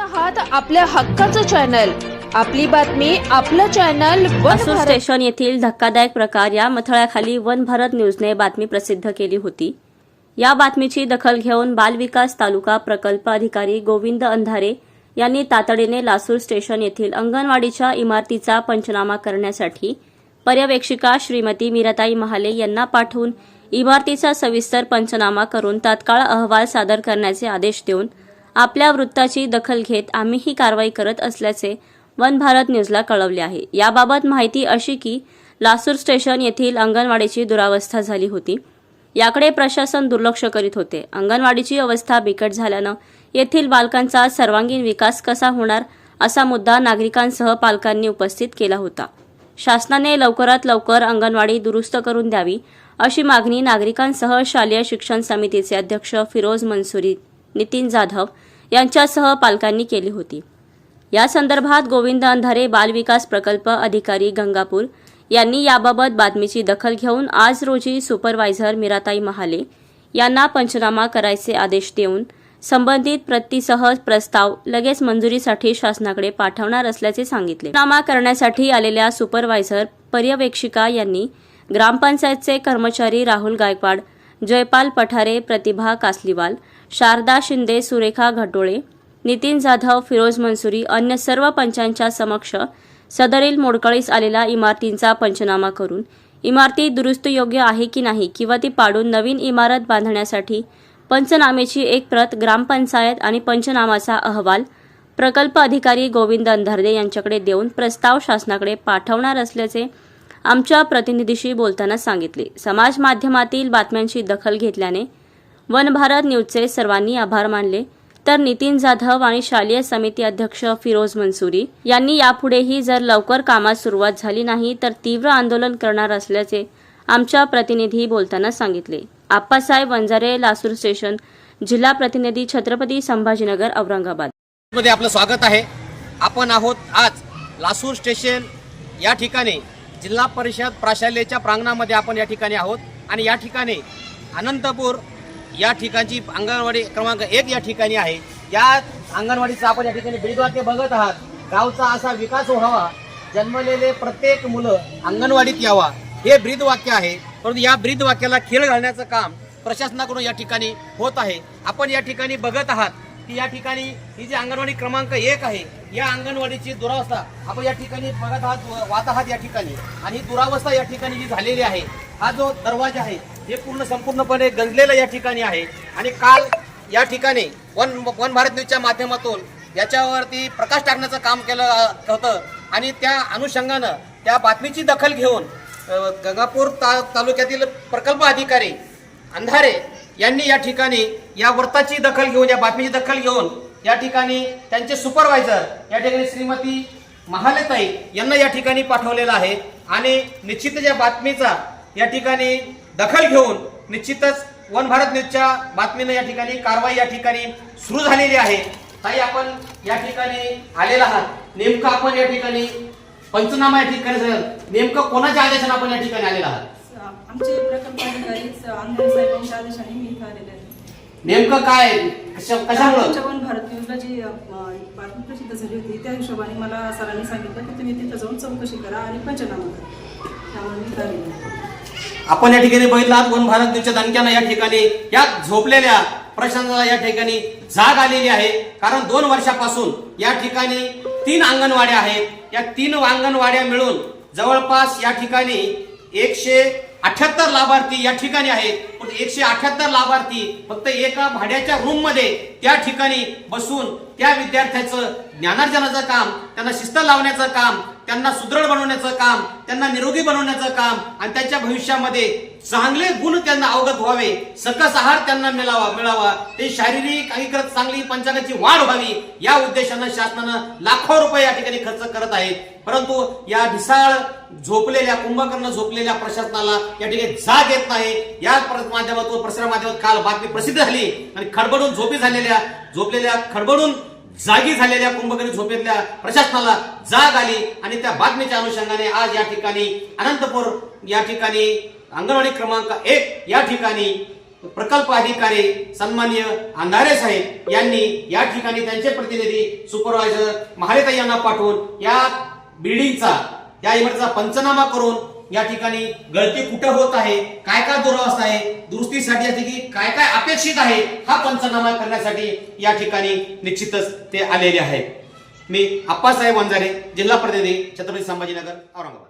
आहात आपल्या हक्काचं चॅनल. आपली बातमी आपलं चॅनल वन वासूर भारत. स्टेशन येथील धक्कादायक प्रकार या मथळ्याखाली वन भारत न्यूजने बातमी प्रसिद्ध केली होती. या बातमीची दखल घेऊन बालविकास तालुका प्रकल्प अधिकारी गोविंद अंधारे यांनी तातडीने लासूर स्टेशन येथील अंगणवाडीच्या इमारतीचा पंचनामा करण्यासाठी पर्यवेक्षिका श्रीमती मीराताई महाले यांना पाठवून इमारतीचा सविस्तर पंचनामा करून तात्काळ अहवाल सादर करण्याचे आदेश देऊन आपल्या वृत्ताची दखल घेत आम्ही ही कारवाई करत असल्याचे वन भारत न्यूजला कळवले आहे. याबाबत माहिती अशी की लासूर स्टेशन येथील अंगणवाडीची दुरावस्था झाली होती. याकडे प्रशासन दुर्लक्ष करीत होते. अंगणवाडीची अवस्था बिकट झाल्यानं येथील बालकांचा सर्वांगीण विकास कसा होणार असा मुद्दा नागरिकांसह पालकांनी उपस्थित केला होता. शासनाने लवकरात लवकर अंगणवाडी दुरुस्त करून द्यावी अशी मागणी नागरिकांसह शालेय शिक्षण समितीचे अध्यक्ष फिरोज मंसुरी नितीन जाधव यांच्यासह पालकांनी केली होती. या संदर्भात गोविंद अंधारे बालविकास प्रकल्प अधिकारी गंगापूर यांनी याबाबत बातमीची दखल घेऊन आज रोजी सुपरवायझर मिराताई महाले यांना पंचनामा करायचे आदेश देऊन संबंधित प्रतिसह प्रस्ताव लगेच मंजुरीसाठी शासनाकडे पाठवणार असल्याचे सांगितले. नामा करण्यासाठी आलेल्या सुपरवायझर पर्यवेक्षिका यांनी ग्रामपंचायतचे कर्मचारी राहुल गायकवाड जयपाल पठारे प्रतिभा कासलीवाल शारदा शिंदे सुरेखा घटोळे नितीन जाधव फिरोज मंसुरी अन्य सर्व पंचांच्या समक्ष सदरील मोडकळीस आलेल्या इमारतींचा पंचनामा करून इमारती दुरुस्त योग्य आहे की नाही किंवा ती पाडून नवीन इमारत बांधण्यासाठी पंचनामेची एक प्रत ग्रामपंचायत आणि पंचनामाचा अहवाल प्रकल्प अधिकारी गोविंद अंधारदे यांच्याकडे देऊन प्रस्ताव शासनाकडे पाठवणार असल्याचे आमच्या प्रतिनिधीशी बोलताना सांगितले. समाज माध्यमातील बातम्यांची दखल घेतल्याने वन भारत न्यूजचे सर्वांनी आभार मानले. तर नितीन जाधव आणि शालेय समिती अध्यक्ष फिरोज मंसुरी यांनी यापुढेही जर लवकर कामात सुरुवात झाली नाही तर तीव्र आंदोलन करणार असल्याचे आमच्या प्रतिनिधी बोलताना सांगितले. आप्पासाहेब वंजारे लासूर स्टेशन जिल्हा प्रतिनिधी छत्रपती संभाजीनगर औरंगाबाद. मध्ये आपलं स्वागत आहे. आपण आहोत आज लासूर स्टेशन या ठिकाणी. जिल्हा परिषद प्राशालेच्या प्रांगणामध्ये आपण या ठिकाणी आहोत. आणि या ठिकाणी अनंतपूर या ठिकाणची अंगणवाडी क्रमांक एक या ठिकाणी आहे. या अंगणवाडीचा आपण या ठिकाणी ब्रीदवाक्य बघत आहात. गावचा असा विकास व्हावा. जन्मलेले प्रत्येक मुलं अंगणवाडीत यावा. हे ब्रीदवाक्य आहे. परंतु या ब्रीद वाक्याला खेळ घालण्याचं काम प्रशासनाकडून या ठिकाणी होत आहे. आपण या ठिकाणी बघत आहात. की या ठिकाणी ही जी अंगणवाडी क्रमांक एक आहे या अंगणवाडीची दुरावस्था आपण या ठिकाणी बघत आहात वाहत आहात या ठिकाणी. आणि ही दुरावस्था या ठिकाणी जी झालेली आहे हा जो दरवाजा आहे हे पूर्ण संपूर्णपणे गंजलेला या ठिकाणी आहे. आणि काल या ठिकाणी वन वन भारत न्यूजच्या माध्यमातून याच्यावरती प्रकाश टाकण्याचं काम केलं होतं. आणि त्या अनुषंगानं त्या बातमीची दखल घेऊन गंगापूर ता तालुक्यातील प्रकल्प अधिकारी अंधारे यांनी या ठिकाणी या व्रताची दखल घेऊन या बातमीची दखल घेऊन या ठिकाणी त्यांचे सुपरवायझर या ठिकाणी श्रीमती महालेताई यांना या ठिकाणी पाठवलेला आहे आणि निश्चितच या बातमीचा या ठिकाणी दखल घेऊन निश्चितच वन भारत न्यूजच्या बातमीनं या ठिकाणी कारवाई या ठिकाणी सुरू झालेली आहे ताई आपण या ठिकाणी आलेला आहात नेमकं आपण या ठिकाणी पंचनामा या ठिकाणी नेमकं कोणाच्या आदेशाने आपण या ठिकाणी आलेला आहात आमचे प्रकल्प अधिकारी अंधारे साहेबांच्या आदेशाने मी इथं आलेले आहे. नेमकं काय? कशा कशामुळं? आमच्या वन भारत न्यूजला जी अ, बातमी प्रसिद्ध झाली होती त्या हिशोबाने मला सरांनी सांगितलं की तुम्ही तिथं जाऊन चौकशी करा आणि पंचनामा करा. त्यामुळे मी इथं आलेले आहे. आपण या ठिकाणी बघितलं आहात वन भारत न्यूजच्या दणक्यानं या ठिकाणी या झोपलेल्या प्रशासनाला या ठिकाणी जाग आलेली आहे. कारण दोन वर्षापासून या ठिकाणी तीन अंगणवाड्या आहेत. या तीन अंगणवाड्या मिळून जवळपास या ठिकाणी एकशे अठ्याहत्तर लाभार्थी या ठिकाणी आहेत. पण एकशे अठ्याहत्तर लाभार्थी फक्त एका भाड्याच्या रूममध्ये त्या ठिकाणी बसून त्या विद्यार्थ्याचं ज्ञानार्जनाचं काम त्यांना शिस्त लावण्याचं काम त्यांना सुदृढ बनवण्याचं काम त्यांना निरोगी बनवण्याचं काम आणि त्यांच्या भविष्यामध्ये चांगले गुण त्यांना अवगत व्हावे सकस आहार त्यांना मिळावा मिळावा. ते शारीरिक आणि चांगली पंचांगाची वाढ व्हावी या उद्देशानं शासनानं लाखो रुपये या ठिकाणी खर्च करत आहेत. परंतु या ढिसाळ झोपलेल्या कुंभकर्ण झोपलेल्या प्रशासनाला या ठिकाणी जाग येत नाही. या माध्यमातून प्रसार माध्यमात काल बातमी प्रसिद्ध झाली आणि खडबडून झोपी झालेल्या झोपलेल्या खडबडून जागी झालेल्या कुंभकरी झोपेतल्या प्रशासनाला जाग आली आणि त्या बातमीच्या अनुषंगाने आज या ठिकाणी अनंतपूर या ठिकाणी अंगणवाडी क्रमांक एक या ठिकाणी प्रकल्प अधिकारी सन्मान्य अंधारे साहेब यांनी या ठिकाणी त्यांचे प्रतिनिधी सुपरवायझर महालेताई यांना पाठवून या बिल्डिंगचा या इमारतीचा पंचनामा करून या ठिकाणी गळती कुठं होत आहे? काय काय दुरावस्था आहे? दुरुस्तीसाठी या ठिकाणी काय काय अपेक्षित आहे? हा पंचनामा करण्यासाठी या ठिकाणी निश्चितच ते आलेले आहेत. मी आप्पासाहेब वंजारे जिल्हा प्रतिनिधी छत्रपती संभाजीनगर औरंगाबाद.